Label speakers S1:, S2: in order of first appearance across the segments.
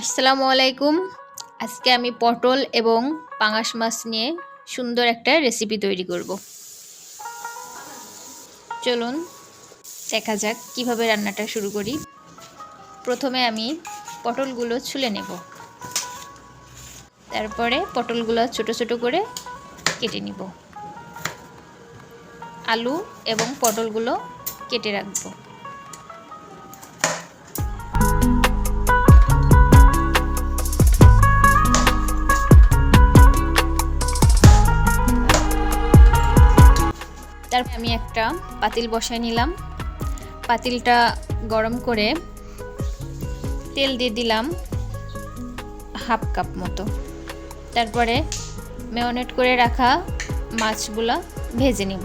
S1: আসসালামু আলাইকুম। আজকে আমি পটল এবং পাঙাশ মাছ নিয়ে সুন্দর একটা রেসিপি তৈরি করব। চলুন, দেখা যাক কীভাবে রান্নাটা শুরু করি। প্রথমে আমি পটলগুলো ছুলে নেব। তারপরে পটলগুলো ছোট ছোট করে কেটে নিব। আলু এবং পটলগুলো কেটে রাখব। তারপর আমি একটা পাতিল বসায় নিলাম। পাতিলটা গরম করে তেল দিয়ে দিলাম হাফ কাপ মতো। তারপরে মেয়নেট করে রাখা মাছগুলো ভেজে নিব।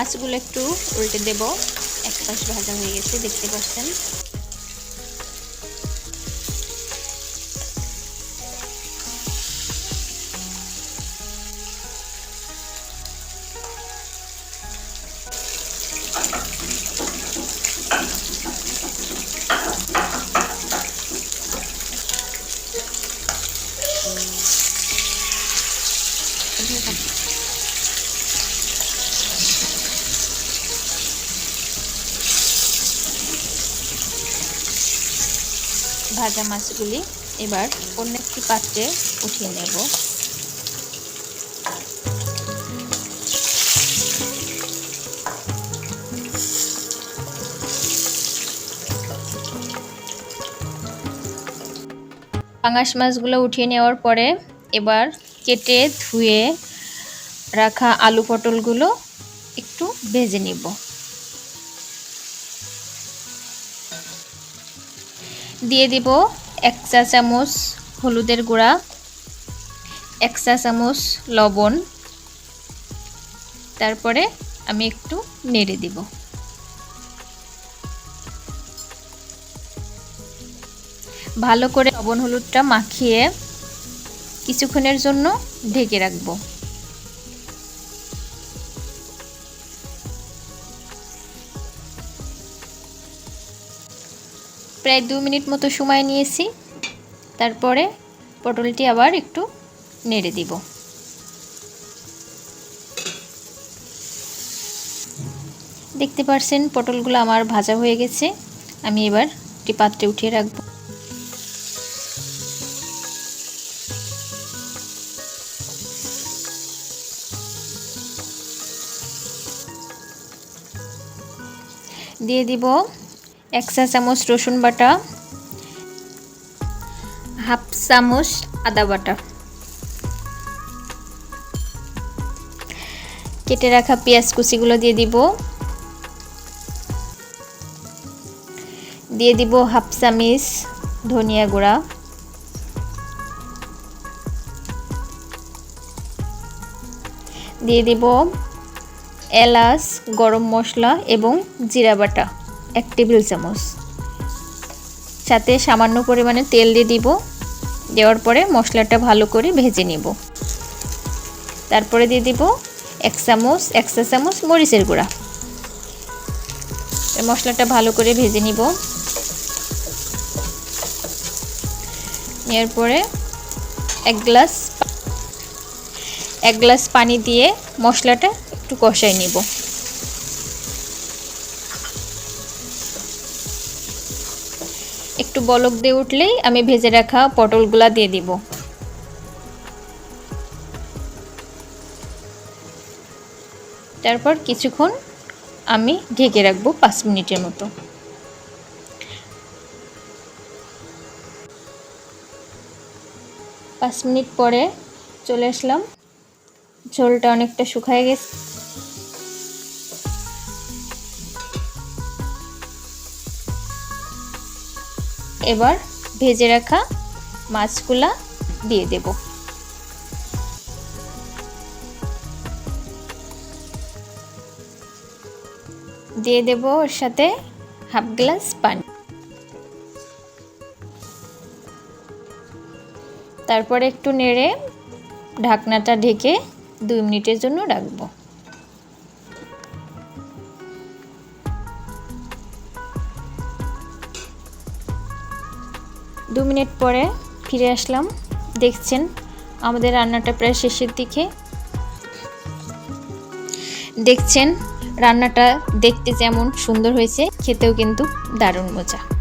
S1: মাছগুলো একটু উল্টে দেব। এক পাশ ভাজা হয়ে গেছে দেখতে পাচ্ছেন? ভাজা মাছগুলি এবার অন্য একটি পাত্রে উঠিয়ে নেব। পাঙাশ মাছগুলো উঠিয়ে নেওয়ার পরে এবার কেটে ধুয়ে রাখা আলু পটলগুলো একটু ভেজে নিব। দিয়ে দিব এক চা চামচ হলুদের গুঁড়া, এক চা চামচ লবণ। তারপরে আমি একটু নেড়ে দিব। ভালো করে লবণ হলুদটা মাখিয়ে কিছুক্ষণের জন্য ঢেকে রাখব। প্রায় দু মিনিট মতো সময় নিয়েছি। তারপরে পটলটি আবার একটু নেড়ে দিব। দেখতে পারছেন, পটলগুলো আমার ভাজা হয়ে গেছে। আমি এবার একটি পাত্রে উঠিয়ে রাখব। দিয়ে দিব এক চা চামচ রসুন বাটা, হাফ চামচ আদা বাটা। কেটে রাখা পেঁয়াজ কুচিগুলো দিয়ে দিব। দিয়ে দিব হাফ চামিচ ধনিয়া গুঁড়া। দিয়ে দিব এলাচ, গরম মশলা এবং জিরা বাটা। এক টেবিল চামচ। সাথে সামান্য পরিমাণে তেল দিয়ে দিব। দেওয়ার পরে মশলাটা ভালো করে ভেজে নিব। তারপরে দিয়ে দিব এক চামচ, এক চা চামচ মরিচের গুঁড়া। মশলাটা ভালো করে ভেজে নিব। নেওয়ার পরে এক গ্লাস এক গ্লাস পানি দিয়ে মশলাটা একটু কষাই নিব। একটু বলক দিয়ে উঠলেই আমি ভেজে রাখা পটলগুলা দিয়ে দিব। তারপর কিছুক্ষণ আমি ঢেকে রাখব পাঁচ মিনিটের মতো। পাঁচ মিনিট পরে চলে আসলাম। ঝোলটা অনেকটা শুকায় গেছে। এবার ভেজে রাখা মাছগুলা দিয়ে দেব। দিয়ে দেব ওর সাথে হাফ গ্লাস পানি। তারপরে একটু নেড়ে ঢাকনাটা ঢেকে দুই মিনিটের জন্য রাখব। দু মিনিট পরে ফিরে আসলাম। দেখছেন, আমাদের রান্নাটা প্রায় শেষের দিকে। দেখছেন, রান্নাটা দেখতে যেমন সুন্দর হয়েছে, খেতেও কিন্তু দারুণ মজা।